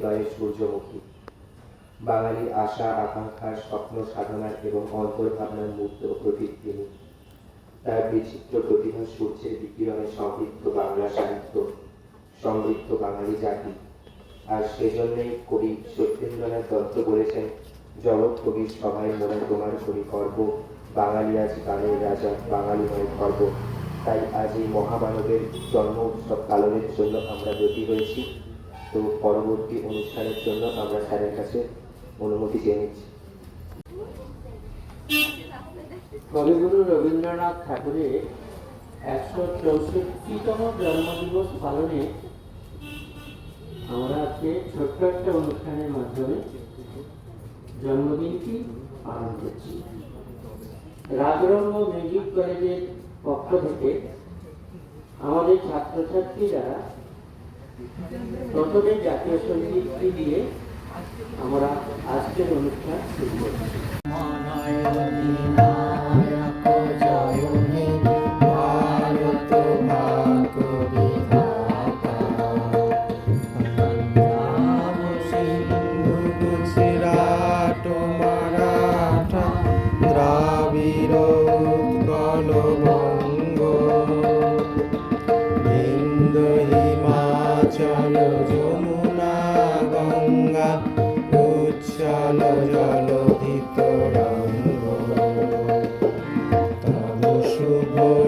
হৃদয়ের সূর্যমুখী। বাঙালির আশা আকাঙ্ক্ষার স্বপ্ন সাধনার এবং অন্তর্ভাবনার মূর্ত প্রতীক তিনি তার বিচিত্র প্রতিভা সূর্যের বিকিরণে সমৃদ্ধ বাংলা সাহিত্য, সমৃদ্ধ বাঙালি জাতি। আর সেজন্যই কবি সত্যেন্দ্রনাথ দত্ত বলেছেন, জগৎ কবির সভায় মোরা তোমার করি গর্ব। বাঙালি আজ গানের রাজা, বাঙালি নয় গর্ব তাই আজ এই মহামানবের জন্ম উৎসব পালনের জন্য আমরা ব্রতী হয়েছি। তো পরবর্তী অনুষ্ঠানের জন্য আমরা স্যারের কাছে অনুমতি চেয়ে নিচ্ছি। কবিগুরু রবীন্দ্রনাথ ঠাকুরের একশো চৌষট্টিতম জন্মদিবস পালনে আমরা আজকে ছোট্ট একটা অনুষ্ঠানের মাধ্যমে জন্মদিনটি পালন করছি। রাজরঙ্গ মিউজিক কলেজের পক্ষ থেকে আমাদের ছাত্রছাত্রীরা প্রথমে জাতীয় সঙ্গীতটি দিয়ে আমরা আজকের অনুষ্ঠান শুরু করছি তব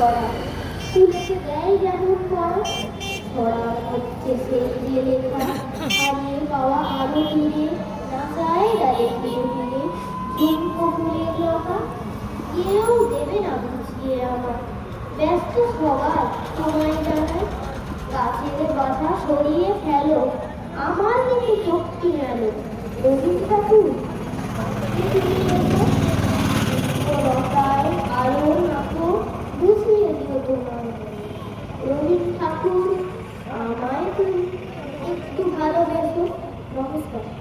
ছড়া তুলেতে দেয় যেমন পড়া ছড়ার হচ্ছে সেই যে লেখা হারিয়ে পাওয়া আলো ফিরে নাচায় ডালে ফিরে ফিরে ঝুমকো ফুলের লতা কেউ দেবে না বুঝিয়ে আমার ব্যস্ত সবার সময় জানায় গাছের বাসা সরিয়ে ফেলো আমার দিকে চোখটি গেল রবীন্দ্র ঠাকুর লতায় আলো নাকো বুঝিয়ে দিও তোমার রবীন্দ্র ঠাকুর আমায় তুমি একটু ভালোবেসো নমস্কার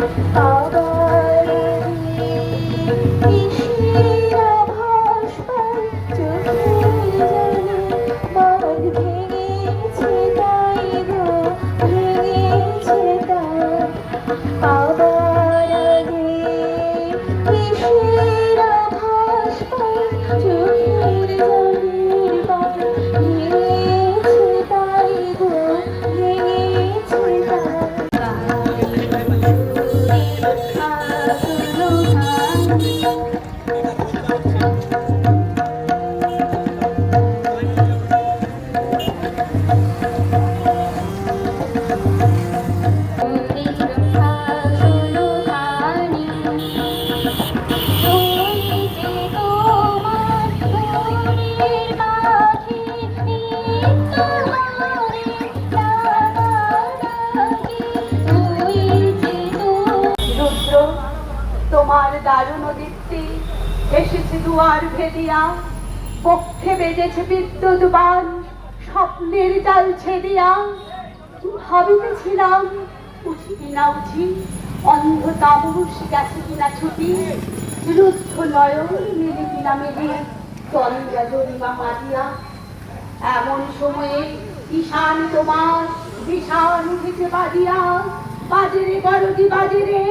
রুদ্র দুয়ার ভেদিয়া পক্ষে বেজেছে বিদ্যুৎ বান, স্বপ্নের জাল ছেদিয়া। ভাবিতেছিলাম উঠি কিনা উঠি অন্ধ তামস গেছে কিনা ছুটি। রুদ্ধ নয়ন মেলে কিনা মেলে তন্দ্রা জরিমা মারিয়া। এমন সময়ে ঈশান তোমার ভীষণ উঠেছে বাজিয়া। বাজরে গরজি বাজরে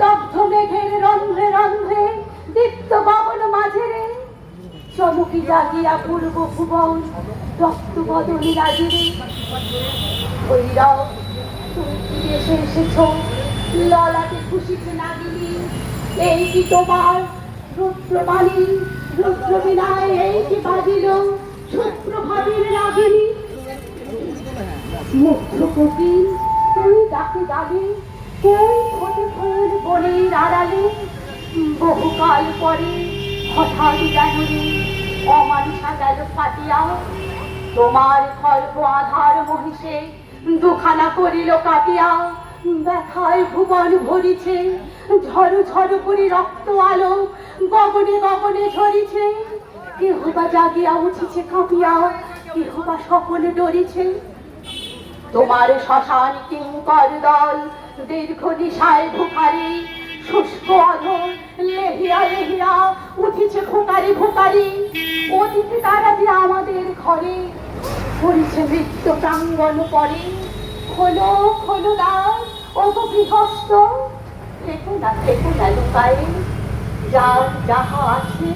দগ্ধ মেঘের রন্ধ্রে রন্ধ্রে দীপ্ত বাবন মাঝেরে চমকি জাগিয়া পূর্ব ভুবন, রক্ত বদলি রাজিরে ভৈরব তুমি দেশে এসেছ ললাটে খুশিতে নাগিনী এই কি তোমার রুদ্রবাণী? রুদ্র বিনায় এই কি বাজিল? সুপ্রভাবের রাগিনী। মুগ্ধ কপিল তুই ডাকে ডাকে কোন ফটে ফুল বনের আড়ালে। বহুকাল পরে হঠাৎ জানুরি অমানুষা গেল ফাটিয়া তোমার খর্ব আধার মহিষে দুখানা করিল কাটিয়া। ব্যথায় ভুবন ভরিছে ঝড় ঝড় করি রক্ত আলো গগনে গগনে ঝরিছে। কেহ বা জাগিয়া উঠিছে কাঁপিয়া কেহ বা সকলে ডরিছে। তোমার শ্মশান কিঙ্কর দল দীর্ঘ নিশায় ভুখারি শুষ্ক অধর লেহিয়া লেহিয়া, উঠিছে ভুকারি ভুকারি অতিথি তারা দিয়ে আমাদের ঘরে পড়েছে মৃত্য প্রাঙ্গণ পরে, খোলো খোলো না, ও গো গৃহস্থ। থেকো না থেকো না লুকায়ে যার যাহা আছে,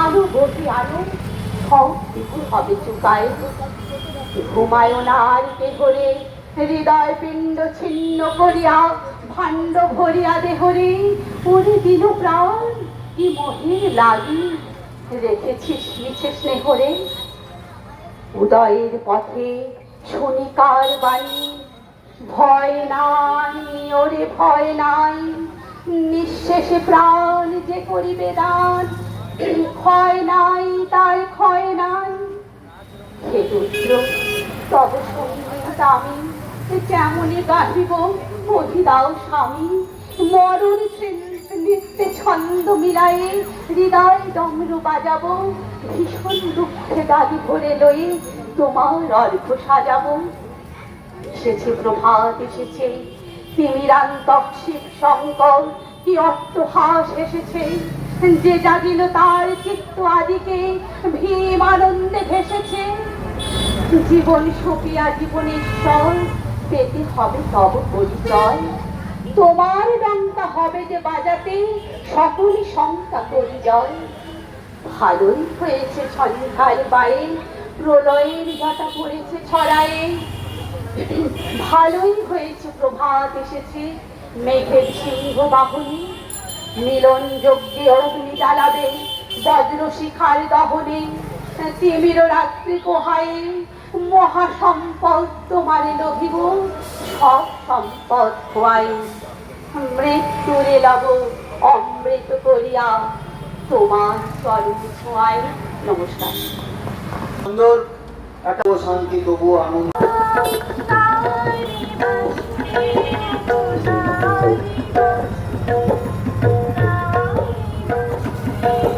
আলো বসে আলো, সব কিছু হবে চুকায়। ঘুমায়নার দেহরে হৃদয় পিণ্ড ছিন্ন করিয়া ভাণ্ড ভরিয়া দেহরে ওরে দিল প্রাণ, কি মহির লাগি, রেখেছিস মিছে স্নেহরে। উদয়ের পথে শনিকার বাণী, ভয় নাই, ওরে ভয় নাই, নিঃশেষে প্রাণ যে করিবে দান, ক্ষয় নাই, তার ক্ষয় নাই। হে রুদ্র, তব সংগীত আমি কেমনে গাহিব অধিদাও স্বামী মরণ নৃত্যে ছন্দ মিলায়ে হৃদয় ডমরু বাজাবো, ভীষণ দুঃখে গালি ভরে লয়ে তোমার অর্ঘ সাজাবো। এসেছে প্রভাত, এসেছে তিমিরান্তক শিব শঙ্কর কি অট্টহাস এসেছে। যে জাগিল তার চিত্ত আদিকে, ভীম আনন্দে ভেসেছে। জীবন সপিয়া জীবনেশ্বর পেতে হবে তব পরিচয়। তোমার ডঙ্কা হবে যে বাজাতে সকলই শঙ্কা পরিচয়। ভালোই হয়েছে সন্ধ্যার বায়ে, প্রলয়ের ঘটা পড়েছে ছড়ায়ে। ভালোই হয়েছে প্রভাত এসেছে মেঘের সিংহ বাহনী। মিলন যজ্ঞে অগ্নি জ্বালাবে বজ্র শিখার দহনে, তিমির রাত্রি কোহায়ে। মহাসম্পদ তোমারে লভিব সব সম্পদ খোয়াই। মৃত্যুরে লব অমৃত করিয়া তোমার স্বরূপ ছোঁয়াই নমস্কার। সুন্দর একটা শান্তি তবুও আনন্দ। আমি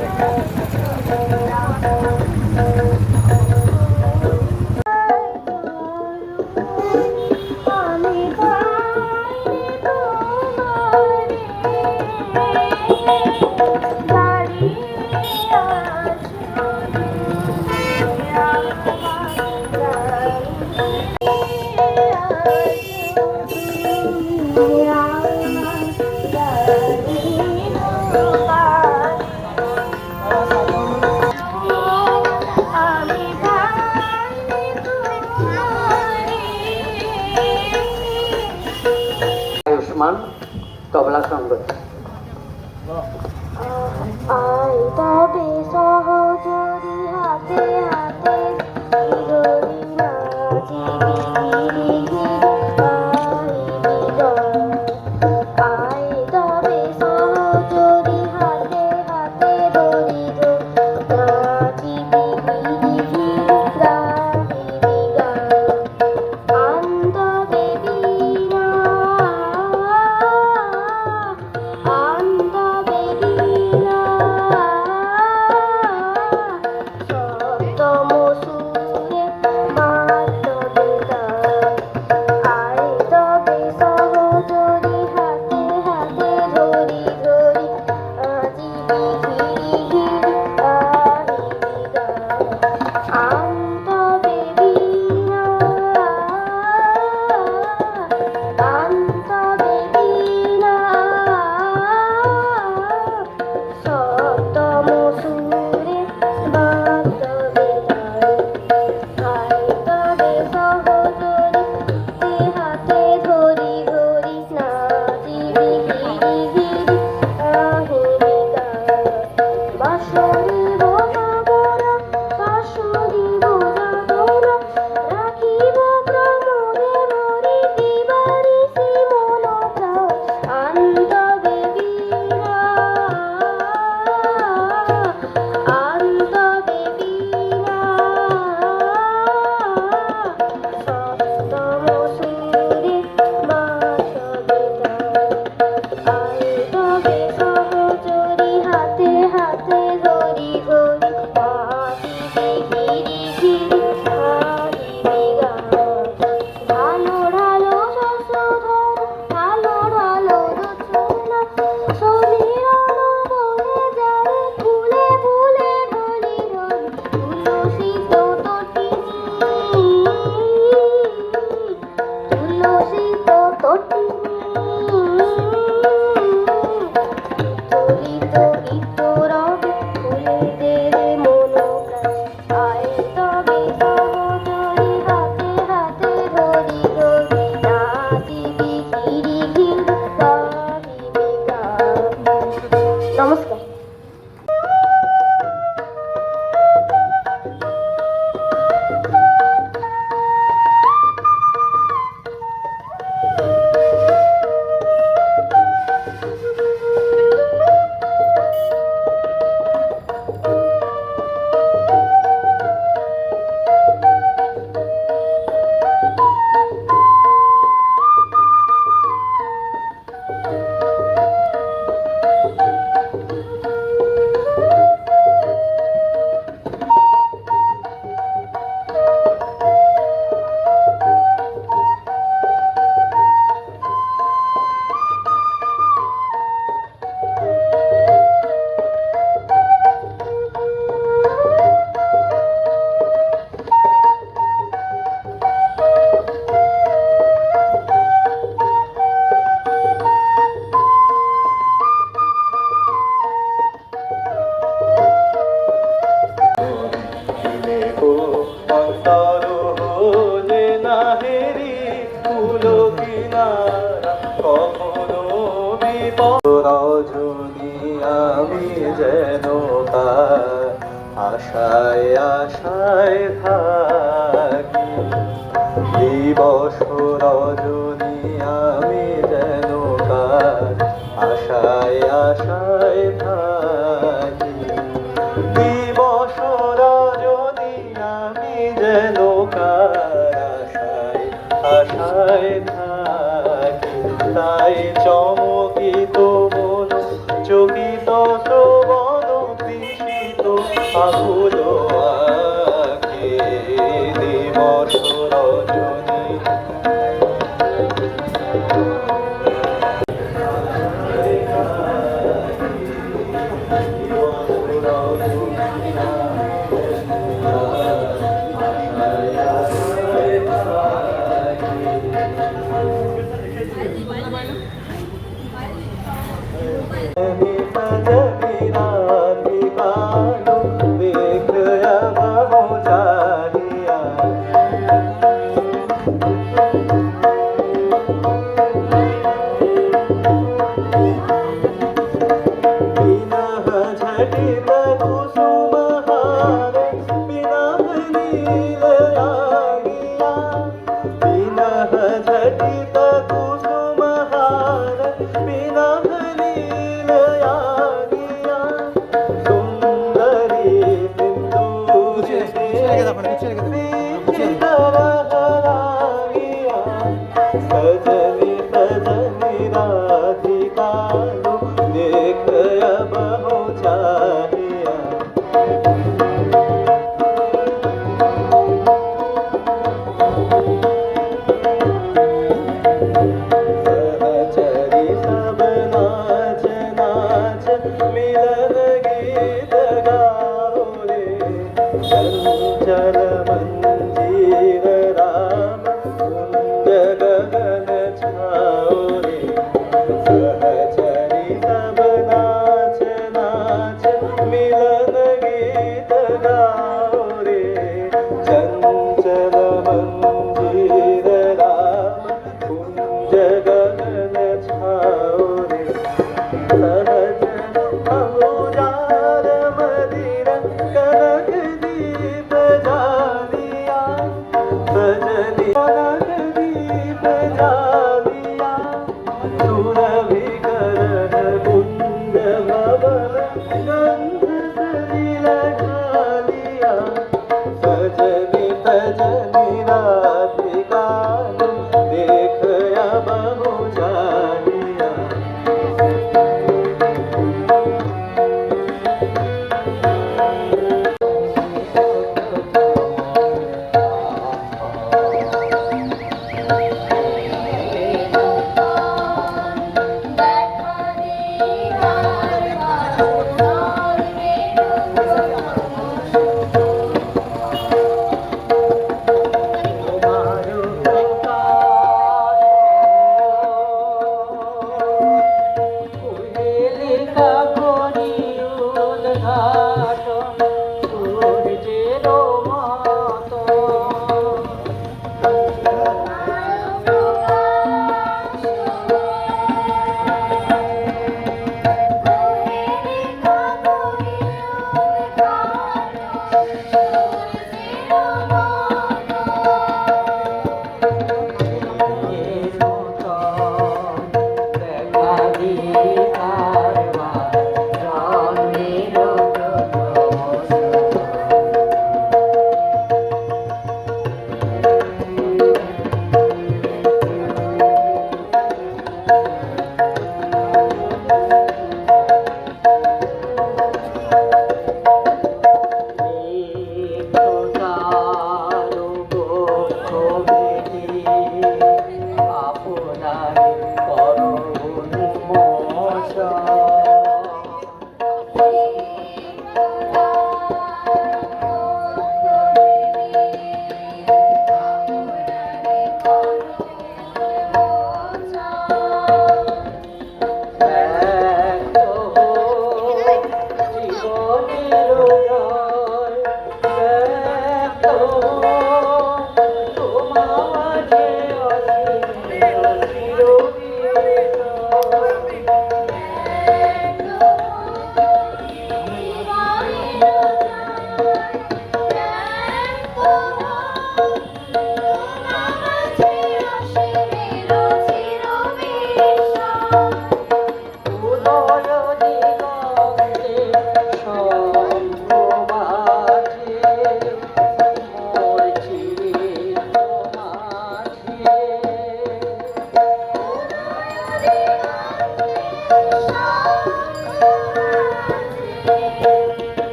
Thank you.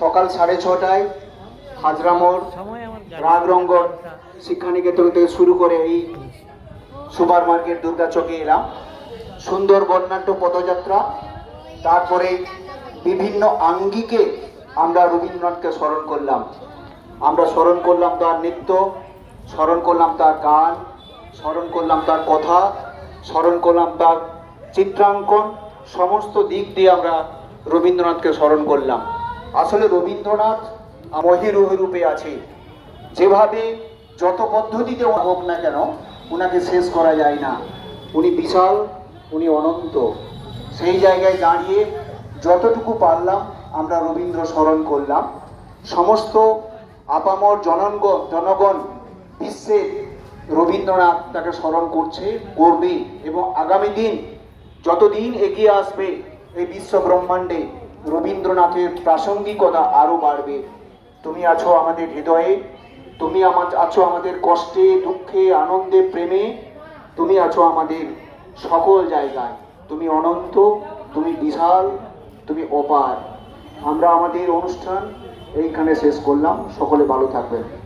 সকাল সাড়ে ছটায় হাজরা মোড় রাগরঙ্গন শিক্ষানিকেতন থেকে শুরু করে এই সুপার মার্কেট দুর্গা চকে এলাম। সুন্দর বর্ণাঢ্য পদযাত্রা, তারপরে বিভিন্ন আঙ্গিকে আমরা রবীন্দ্রনাথকে স্মরণ করলাম। আমরা স্মরণ করলাম তার নৃত্য, স্মরণ করলাম তার গান, স্মরণ করলাম তার কথা, স্মরণ করলাম তার চিত্রাঙ্কন, সমস্ত দিক দিয়ে আমরা রবীন্দ্রনাথকে স্মরণ করলাম। আসলে রবীন্দ্রনাথ মহিরুহ রূপে আছে। যেভাবে যত পদ্ধতিতে হোক না কেন ওনাকে শেষ করা যায় না। উনি বিশাল, উনি অনন্ত। সেই জায়গায় দাঁড়িয়ে যতটুকু পারলাম, আমরা রবীন্দ্র স্মরণ করলাম। সমস্ত আপামর জনগণ জনগণ বিশ্বে রবীন্দ্রনাথ তাকে স্মরণ করছে, করবে এবং আগামী দিন যতদিন এগিয়ে আসবে এই বিশ্ব ব্রহ্মাণ্ডে রবীন্দ্রনাথের প্রাসঙ্গিকতা আরও বাড়বে। তুমি আছো আমাদের হৃদয়ে, তুমি আমার আছো আমাদের কষ্টে, দুঃখে, আনন্দে, প্রেমে, তুমি আছো আমাদের সকল জায়গায়। তুমি অনন্ত, তুমি বিশাল, তুমি অপার। আমরা আমাদের অনুষ্ঠান এইখানে শেষ করলাম। সকলে ভালো থাকবেন।